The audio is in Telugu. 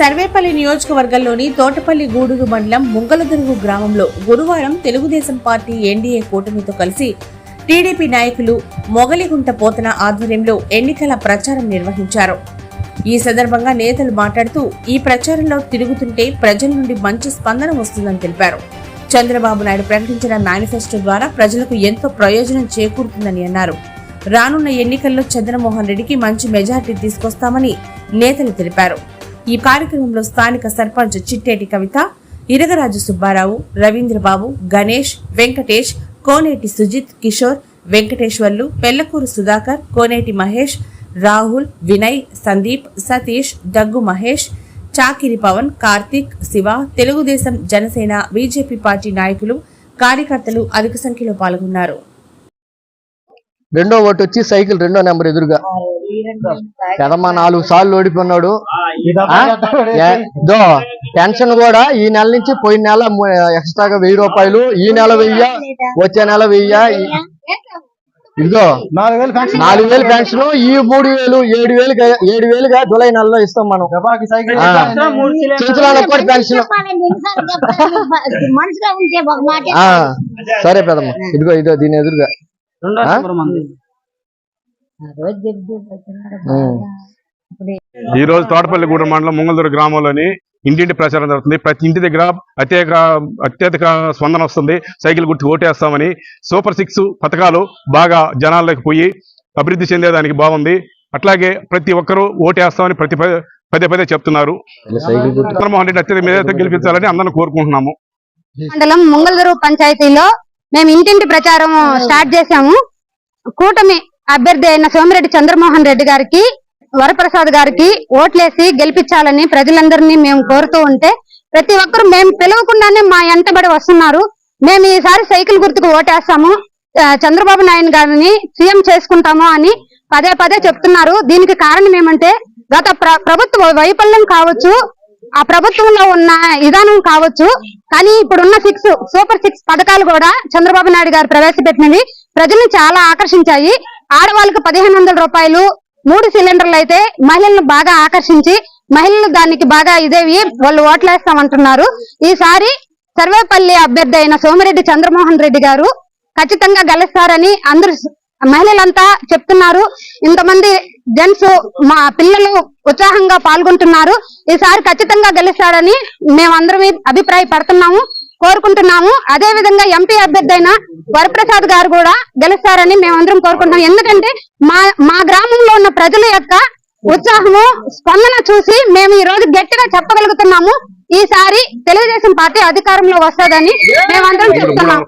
సర్వేపల్లి నియోజకవర్గంలోని తోటపల్లి గూడూరు మండలం ముంగలదురుగు గ్రామంలో గురువారం తెలుగుదేశం పార్టీ ఎన్డీఏ కూటమితో కలిసి టీడీపీ నాయకులు మొగలిగుంట పోతన ఆధ్వర్యంలో ఎన్నికల ప్రచారం నిర్వహించారు. ఈ సందర్భంగా నేతలు మాట్లాడుతూ ఈ ప్రచారంలో తిరుగుతుంటే ప్రజల నుండి మంచి స్పందన వస్తుందని తెలిపారు. చంద్రబాబు నాయుడు ప్రకటించిన మేనిఫెస్టో ద్వారా ప్రజలకు ఎంతో ప్రయోజనం చేకూరుతుందని అన్నారు. రానున్న ఎన్నికల్లో చంద్రమోహన్ రెడ్డికి మంచి మెజార్టీ తీసుకొస్తామని నేతలు తెలిపారు. ఈ కార్యక్రమంలో స్థానిక సర్పంచ్ చిట్టేటి కవిత ఇరగరాజు సుబ్బారావు రవీంద్రబాబు గణేష్ వెంకటేష్ కోనేటి సుజిత్ కిషోర్ వెంకటేశ్వర్లు పెళ్ళకూరు సుధాకర్ కోనేటి మహేష్ రాహుల్ వినయ్ సందీప్ సతీష్ దగ్గు మహేష్ చాకిరి పవన్ కార్తీక్ శివ తెలుగుదేశం జనసేన బీజేపీ పార్టీ నాయకులు కార్యకర్తలు అధిక సంఖ్యలో పాల్గొన్నారు. రెండో ఓటు వచ్చి సైకిల్ రెండో నెంబర్ ఎదురుగా. పెదమ్మ నాలుగు సార్లు ఓడిపోయినాడు. దో పెన్షన్ కూడా ఈ నెల నుంచి పోయిన నెల ఎక్స్ట్రాగా వెయ్యి రూపాయలు ఈ నెల వెయ్య వచ్చే నెల వెయ్య ఇదిగో నాలుగు వేలు పెన్షన్. ఈ మూడు వేలు ఏడు వేలు ఏడు వేలుగా జూలై నెలలో ఇస్తాం మనం. చింతలానికి కూడా పెన్షన్. సరే పెదమ్మ ఇదిగో ఇదో దీని ఎదురుగా. ఈ రోజు తోటపల్లిగూడెం మండలం ముంగళదూరు గ్రామంలోని ఇంటింటి ప్రచారం జరుగుతుంది. ప్రతి ఇంటి దగ్గర అత్యధిక అత్యధిక స్పందన వస్తుంది. సైకిల్ గుర్తు ఓటేస్తామని సూపర్ సిక్స్ పథకాలు బాగా జనాల్లోకి పోయి అభివృద్ధి చెందేదానికి బాగుంది. అట్లాగే ప్రతి ఒక్కరూ ఓటేస్తామని ప్రతి పదే- పదే పదే చెప్తున్నారు. చంద్రమోహన్ రెడ్డి అత్యధిక మీద గెలిపించాలని అందరం కోరుకుంటున్నాము. మండలం ముంగళదూరు పంచాయతీలో మేము ఇంటింటి ప్రచారం స్టార్ట్ చేశాము. కూటమి అభ్యర్థి అయిన సోమిరెడ్డి చంద్రమోహన్ రెడ్డి గారికి వరప్రసాద్ గారికి ఓట్లేసి గెలిపించాలని ప్రజలందరినీ మేము కోరుతూ ఉంటే ప్రతి ఒక్కరు మేము పిలవకుండానే మా ఎంటబడి వస్తున్నారు. మేము ఈసారి సైకిల్ గుర్తుకు ఓటేస్తాము. చంద్రబాబు నాయుడు గారిని సీఎం చేసుకుంటాము అని పదే పదే చెప్తున్నారు. దీనికి కారణం ఏమంటే గత ప్ర- ప్రభుత్వ వైఫల్యం కావచ్చు ఆ ప్రభుత్వంలో ఉన్న విధానం కావచ్చు కానీ ఇప్పుడున్న సిక్స్ సూపర్ సిక్స్ పథకాలు కూడా చంద్రబాబు నాయుడు గారు ప్రవేశపెట్టినవి ప్రజల్ని చాలా ఆకర్షించాయి. ఆడవాళ్ళకు పదిహేను వందల రూపాయలు మూడు సిలిండర్లు అయితే మహిళలను బాగా ఆకర్షించి మహిళలు దానికి బాగా ఇదేవి వాళ్ళు ఓట్లేస్తామంటున్నారు. ఈసారి సర్వేపల్లి అభ్యర్థి అయిన సోమిరెడ్డి చంద్రమోహన్ రెడ్డి గారు ఖచ్చితంగా గెలుస్తారని అందరూ మహిళలంతా చెప్తున్నారు. ఇంతమంది జెంట్స్ మా పిల్లలు ఉత్సాహంగా పాల్గొంటున్నారు. ఈసారి ఖచ్చితంగా గెలుస్తాడని మేమందరం అభిప్రాయపడుతున్నాము కోరుకుంటున్నాము. అదే విధంగా ఎంపీ అభ్యర్థి అయిన వరప్రసాద్ గారు కూడా గెలుస్తారని మేమందరం కోరుకుంటున్నాం ఎందుకంటే మా మా గ్రామంలో ఉన్న ప్రజల యొక్క ఉత్సాహము స్పందన చూసి మేము ఈ రోజు గట్టిగా చెప్పగలుగుతున్నాము. ఈసారి తెలుగుదేశం పార్టీ అధికారంలో వస్తుందని మేమందరం చెప్తున్నాం.